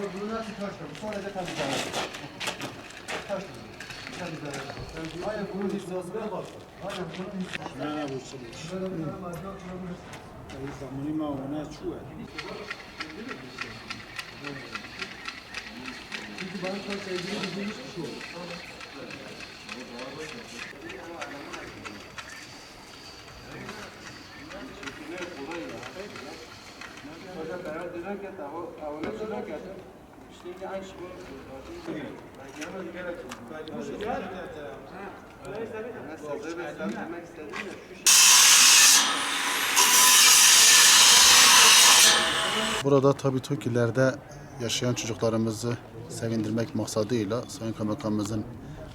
olduğuna taşlarım. Sonra da temizlenir. Taşlarım. Temizlenir. Aynen bunun hizasına bak. Aynen bunun hizasına. Ne ne bu şimdi? Ayı zamanı mağana çuva. Çünkü bana çok sevdiğim bir şey oldu. Thank you. tane madde oturabilir. این زمانی ما اونه چوه Çünkü bana çok sevdiğim bildiğimiz bir şey olur. Burada tabii TOKİ'lerde yaşayan çocuklarımızı sevindirmek maksadıyla Sayın Kaymakamımızın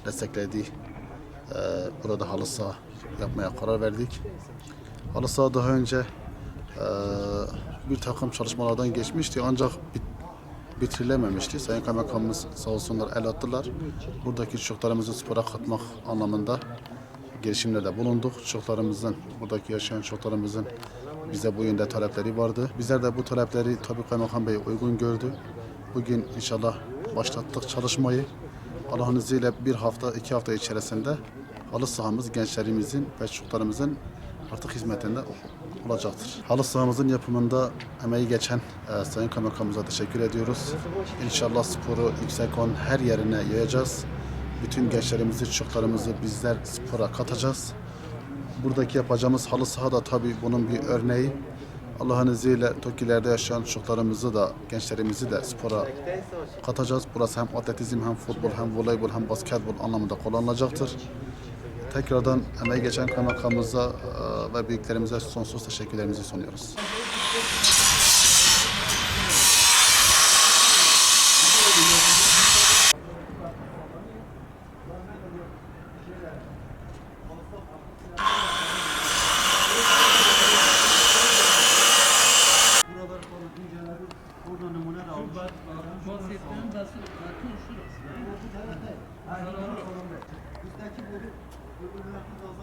desteklediği eee, burada halı saha yapmaya karar verdik. Halı saha daha önce eee, bir takım çalışmalardan geçmişti ancak bit- bitirilememişti. Sayın Kaymakamımız sağ olsunlar el attılar. Buradaki çocuklarımızı spora katmak anlamında girişimlerde bulunduk. Çocuklarımızın, buradaki yaşayan çocuklarımızın bize bu yönde talepleri vardı. Bizler de bu talepleri tabii Kaymakam Bey uygun gördü. Bugün inşallah başlattık çalışmayı. Allah'ın izniyle bir hafta, iki hafta içerisinde halı sahamız gençlerimizin ve çocuklarımızın artık hizmetinde olacaktır. Halı sahamızın yapımında emeği geçen e, Sayın Kaymakamımıza teşekkür ediyoruz. İnşallah sporu yüksek on her yerine yayacağız. Bütün gençlerimizi, çocuklarımızı bizler spora katacağız. Buradaki yapacağımız halı saha da tabii bunun bir örneği. Allah'ın izniyle TOKİ'lerde yaşayan çocuklarımızı da, gençlerimizi de spora katacağız. Burası hem atletizm, hem futbol, hem voleybol, hem basketbol anlamında kullanılacaktır. Tekrardan emeği geçen kaymakamımıza e, ve büyüklerimize sonsuz teşekkürlerimizi sunuyoruz.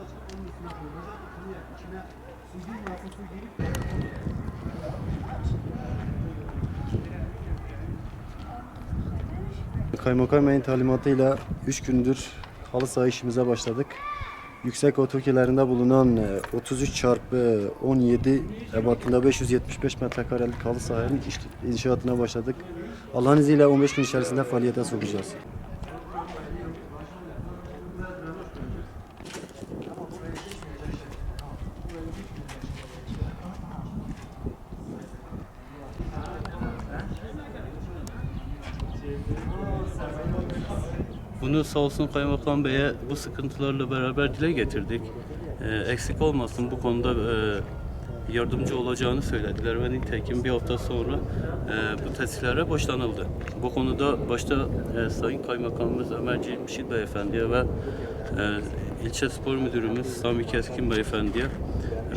Açıp Kaymakam Bey'in talimatıyla 3 gündür halı saha işimize başladık. Yüksek otokilerinde bulunan e, 33 çarpı 17 ebatında 575 metrekarelik halı sahanın inşaatına başladık. Allah'ın izniyle 15 gün içerisinde faaliyete sokacağız. Bunu sağ olsun Kaymakam Bey'e bu sıkıntılarla beraber dile getirdik. Ee, eksik olmasın bu konuda e, yardımcı olacağını söylediler ve nitekim bir hafta sonra e, bu tesislere başlanıldı. Bu konuda başta e, Sayın Kaymakamımız Ömer Cemşit Beyefendi'ye ve e, ilçe spor müdürümüz Sami Keskin Beyefendi'ye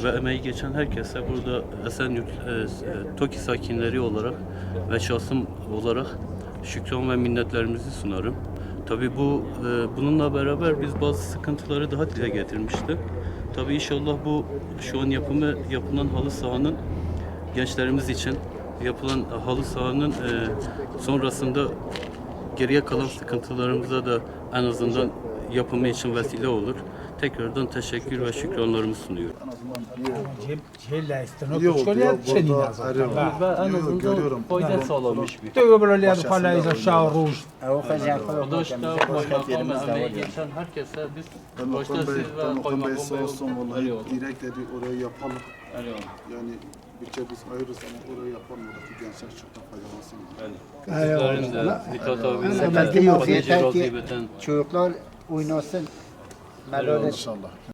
ve emeği geçen herkese burada Esenyurt e, TOKİ sakinleri olarak ve şahsım olarak şükran ve minnetlerimizi sunarım. Tabii bu e, bununla beraber biz bazı sıkıntıları daha dile getirmiştik. Tabii inşallah bu şu an yapımı yapılan halı sahanın gençlerimiz için yapılan halı sahanın e, sonrasında geriye kalan sıkıntılarımıza da en azından yapımı için vesile olur. Tekrardan teşekkür ve şükranlarımı sunuyorum. Herkese biz başta siz ve Kaymakam Bey sağ olsun vallahi direkt dedi orayı yapalım. Yani bütçe biz ayırırız ama orayı yapalım oradaki gençler çok da faydalansın. Razibe'den Çocuklar oynasın. Melode İnşallah.